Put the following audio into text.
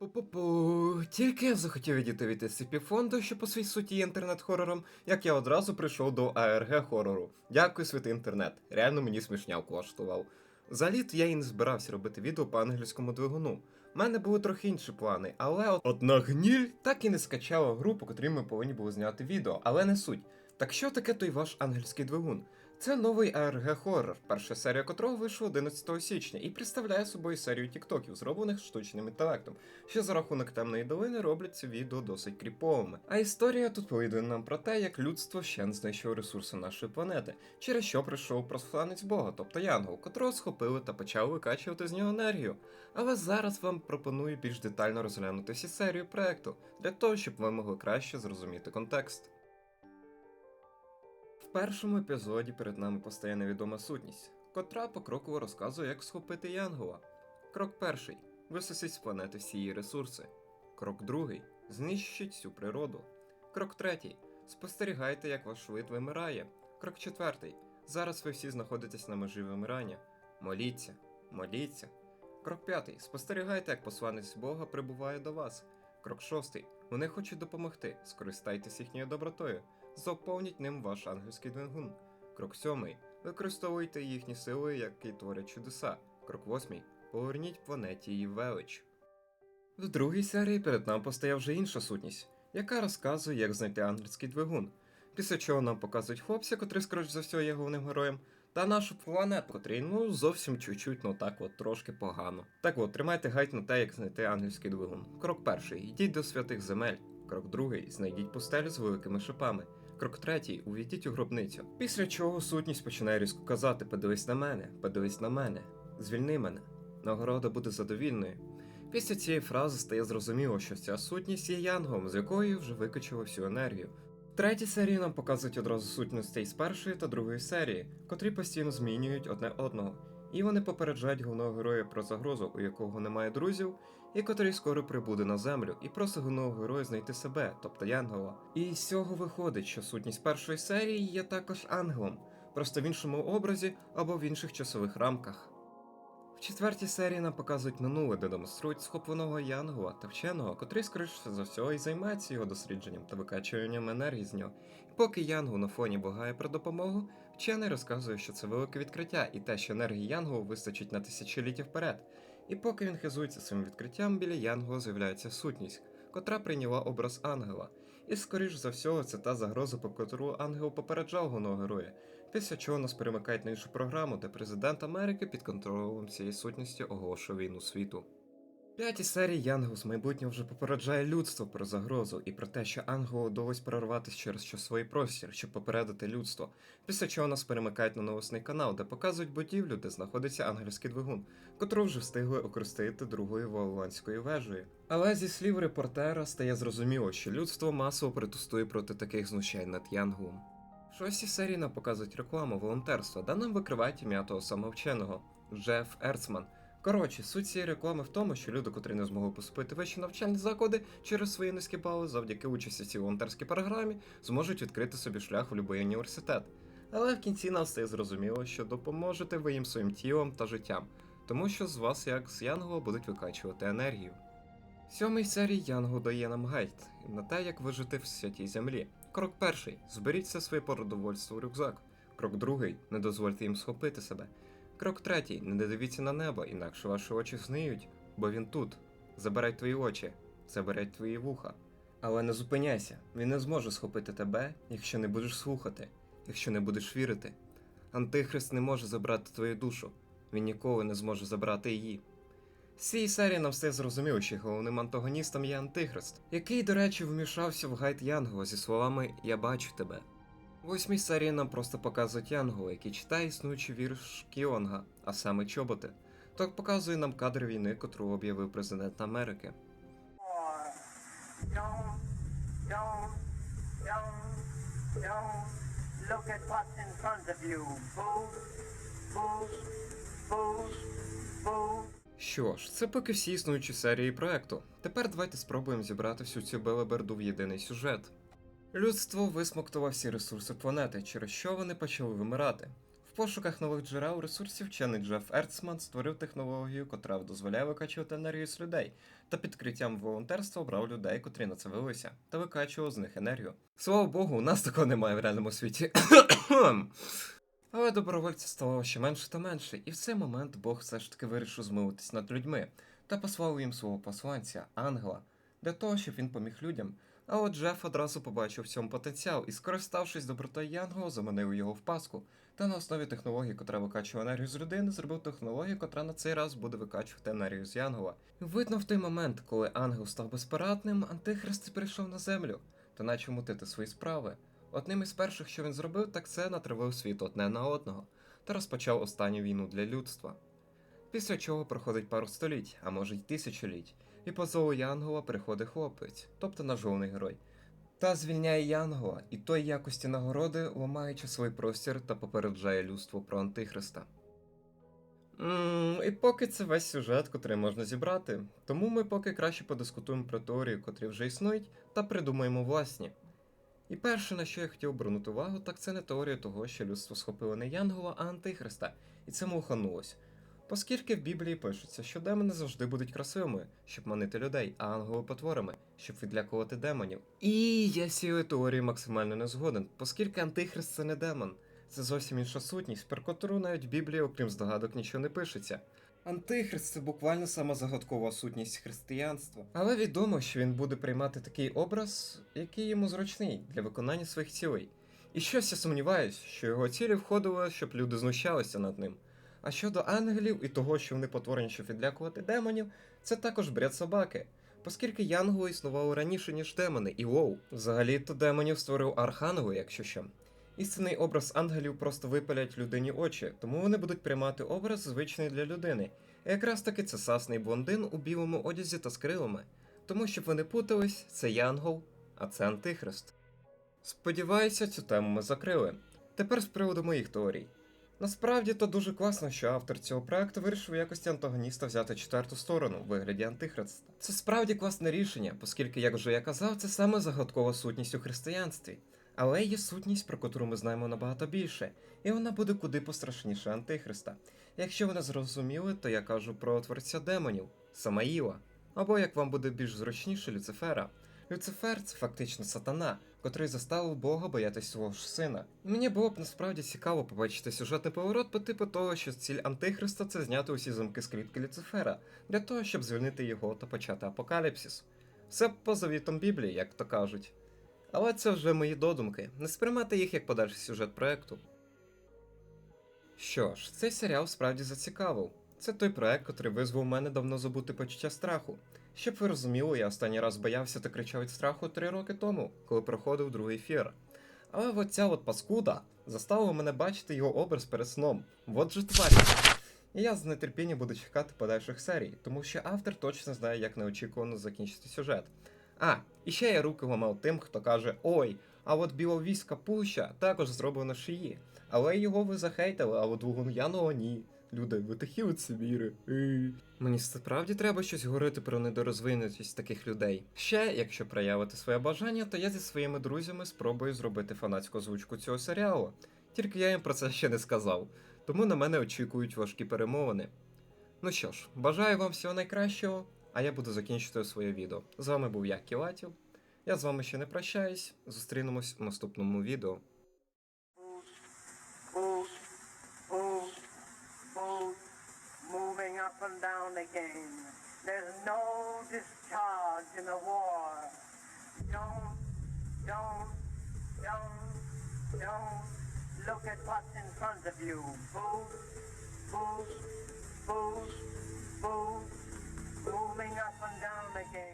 Пу-пу-пу. Тільки я захотів відійти від scp фонду, що по своїй суті є інтернет-хорором, як я одразу прийшов до ARG хорору. Дякую, святий інтернет. Реально мені смішняв влаштував. Взагалі я і не збирався робити відео по англійському двигуну. У мене були трохи інші плани, але одна гніль так і не скачала гру, по котрій ми повинні були зняти відео, але не суть. Так що таке той ваш ангельський двигун? Це новий ARG хоррор, перша серія котрого вийшла 11 січня і представляє собою серію тіктоків, зроблених штучним інтелектом, що за рахунок темної долини роблять ці відео досить кріповими. А історія тут повідує нам про те, як людство ще не знайшло ресурси нашої планети, через що прийшов просланець Бога, тобто Янгол, котрого схопили та почали викачувати з нього енергію. Але зараз вам пропоную більш детально розглянути всі серію проекту, для того, щоб ви могли краще зрозуміти контекст. В першому епізоді перед нами постає невідома сутність, котра покроково розказує, як схопити Янгола. Крок перший висосіть з планети всі її ресурси. Крок другий знищіть всю природу. Крок третій спостерігайте, як ваш вид вимирає. Крок четвертий зараз ви всі знаходитесь на межі вимирання. Моліться, моліться. Крок п'ятий спостерігайте, як посланець Бога прибуває до вас. Крок шостий вони хочуть допомогти. Скористайтесь їхньою добротою. Заповніть ним ваш ангельський двигун. Крок сьомий. Використовуйте їхні сили, які творять чудеса. Крок восьмий. Поверніть планеті її велич. В другій серії перед нами постає вже інша сутність, яка розказує, як знайти ангельський двигун. Після чого нам показують хлопця, котрий, скоріш за все, є головним героєм, та нашу планету, котрій, ну, зовсім чуть-чуть, ну так от трошки погано. Так от, тримайте гайд на те, як знайти ангельський двигун. Крок перший. Йдіть до святих земель. Крок другий. Знайдіть пустелю з великими шипами. Крок третій увійдіть у гробницю. Після чого сутність починає різко казати: подивись на мене, подивись на мене, звільни мене. Нагорода буде задовільною. Після цієї фрази стає зрозуміло, що ця сутність є янгом, з якої вже викачала всю енергію. Третій серії нам показують одразу сутностей з першої та другої серії, котрі постійно змінюють одне одного. І вони попереджають головного героя про загрозу, у якого немає друзів, і котрий скоро прибуде на землю, і просить головного героя знайти себе, тобто Янгола. І з цього виходить, що сутність першої серії є також ангелом, просто в іншому образі або в інших часових рамках. В четвертій серії нам показують минуле, де демонструють схопленого Янгола та вченого, котрий, скоріше за всього, і займається його дослідженням та викачуванням енергії з нього. І поки Янгол на фоні благає про допомогу, вчений розказує, що це велике відкриття, і те, що енергії Янголу вистачить на тисячоліття вперед. І поки він хизується своїм відкриттям, біля Янгола з'являється сутність, котра прийняла образ ангела. І, скоріш за всього, це та загроза, по котру ангел попереджав головного героя, після чого нас перемикають на іншу програму, де президент Америки під контролем цієї сутності оголошує війну світу. П'ятій серії Янгол з майбутнього вже попереджає людство про загрозу і про те, що Ангелу вдалось прорватися через часовий простір, щоб попередити людство, після чого нас перемикають на новосний канал, де показують будівлю, де знаходиться ангельський двигун, котру вже встигли окрестити другою Вавилонською вежею. Але зі слів репортера стає зрозуміло, що людство масово протестує проти таких знущань над Янголом. В шостій серії нам показують рекламу волонтерства, де нам викривають ім'я того самого вченого Джеф Ерцман. Коротше, суть цієї реклами в тому, що люди, котрі не змогли поступити вищі навчальні заклади через свої низькі бали, завдяки участі в цій волонтерській програмі, зможуть відкрити собі шлях в будь-який університет. Але в кінці нам стає зрозуміло, що допоможете ви їм своїм тілом та життям, тому що з вас, як з Янгола, будуть викачувати енергію. В сьомій серії дає нам гайд на те, як вижити в святій землі. Крок перший зберіть все своє продовольство у рюкзак. Крок другий не дозвольте їм схопити себе. Крок третій не дивіться на небо, інакше ваші очі зниють, бо він тут. Забирай твої очі, забирай твої вуха. Але не зупиняйся, він не зможе схопити тебе, якщо не будеш слухати, якщо не будеш вірити. Антихрист не може забрати твою душу, він ніколи не зможе забрати її. З цієї серії нам все зрозуміло, що головним антагоністом є Антихрист, який, до речі, вмішався в гайд Янгова зі словами Я бачу тебе. Восьмій серії нам просто показують Янгова, який читає існуючий вірш Кіонга, а саме чоботи. Так показує нам кадр війни, котру об'явив президент Америки. Що ж, це поки всі існуючі серії проекту. Тепер давайте спробуємо зібрати всю цю белеберду в єдиний сюжет. Людство висмоктало всі ресурси планети, через що вони почали вимирати. В пошуках нових джерел ресурсів вчений Джеф Ерцман створив технологію, котра дозволяє викачувати енергію з людей, та під криттям волонтерства обрав людей, котрі на та викачував з них енергію. Слава Богу, у нас такого немає в реальному світі. Але добровольців ставало ще менше та менше, і в цей момент Бог все ж таки вирішив змилитись над людьми та послав їм свого посланця, ангела, для того, щоб він поміг людям. А от Джеф одразу побачив в цьому потенціал і, скориставшись добротою Янгого, заманив його в паску. Та на основі технології, котра викачує енергію з людини, зробив технологію, котра на цей раз буде викачувати енергію з Янгова. Видно, в той момент, коли ангел став безпорадним, антихрист прийшов на землю та начав мутити свої справи. Одним із перших, що він зробив, так це натравив світ одне на одного та розпочав останню війну для людства. Після чого проходить пару століть, а може й тисячоліть, і по зову Янгола приходить хлопець, тобто наш головний герой. Та звільняє Янгола, і той якості нагороди ламає часовий простір та попереджає людство про Антихриста. м і поки це весь сюжет, котрий можна зібрати, тому ми поки краще подискутуємо про теорії, котрі вже існують, та придумаємо власні. І перше, на що я хотів обернути увагу, так це не теорія того, що людство схопило не Янгола, а Антихриста, і це муханулось. Оскільки в Біблії пишеться, що демони завжди будуть красивими, щоб манити людей, а ангели потворами, щоб відлякувати демонів. І я з цією теорією максимально не згоден, оскільки Антихрист це не демон. Це зовсім інша сутність, про котру навіть в Біблії, окрім здогадок, нічого не пишеться. Антихрист це буквально сама загадкова сутність християнства. Але відомо, що він буде приймати такий образ, який йому зручний для виконання своїх цілей. І щось я сумніваюсь, що його цілі входило, щоб люди знущалися над ним. А щодо ангелів і того, що вони потворені, щоб відлякувати демонів, це також бред собаки. Оскільки янголи існували раніше, ніж демони, і воу, взагалі-то демонів створив архангел, якщо що. Істинний образ ангелів просто випалять людині очі, тому вони будуть приймати образ звичний для людини. І якраз таки це сасний блондин у білому одязі та з крилами. Тому щоб ви не путались, це янгол, а це антихрист. Сподіваюся, цю тему ми закрили. Тепер з приводу моїх теорій. Насправді то дуже класно, що автор цього проекту вирішив якості антагоніста взяти четверту сторону в вигляді антихриста. Це справді класне рішення, оскільки, як вже я казав, це саме загадкова сутність у християнстві. Але є сутність, про котру ми знаємо набагато більше, і вона буде куди пострашніше антихриста. Якщо ви не зрозуміли, то я кажу про творця демонів Самаїла, або як вам буде більш зручніше, Люцифера. Люцифер це фактично сатана, котрий заставив Бога боятись свого ж сина. І мені було б насправді цікаво побачити сюжетний поворот по типу того, що ціль Антихриста це зняти усі замки з клітки Люцифера, для того, щоб звільнити його та почати апокаліпсис. Все по завітам Біблії, як то кажуть. Але це вже мої додумки, не сприймати їх як подальший сюжет проекту. Що ж, цей серіал справді зацікавив. Це той проект, котрий визвав мене давно забути почуття страху. Щоб ви розуміли, я останній раз боявся та кричав від страху три роки тому, коли проходив другий ефір. Але от ця от паскуда заставила мене бачити його образ перед сном. Вот же тварь. І я з нетерпінням буду чекати подальших серій, тому що автор точно знає, як неочікувано закінчити сюжет. А, і ще я руки ламав тим, хто каже: Ой, а от біловійська пуща також зроблена шиї. Але його ви захейтили, а от двигун Янова ні. Люди, ви такі. Ей. Мені справді треба щось говорити про недорозвинутість таких людей. Ще, якщо проявити своє бажання, то я зі своїми друзями спробую зробити фанатську озвучку цього серіалу. Тільки я їм про це ще не сказав, тому на мене очікують важкі перемовини. Ну що ж, бажаю вам всього найкращого, а я буду закінчити своє відео. З вами був я, Кілатів. Я з вами ще не прощаюсь. Зустрінемось в наступному відео. at what's in front of you. Fools, fools, fools, fools, moving up and down again.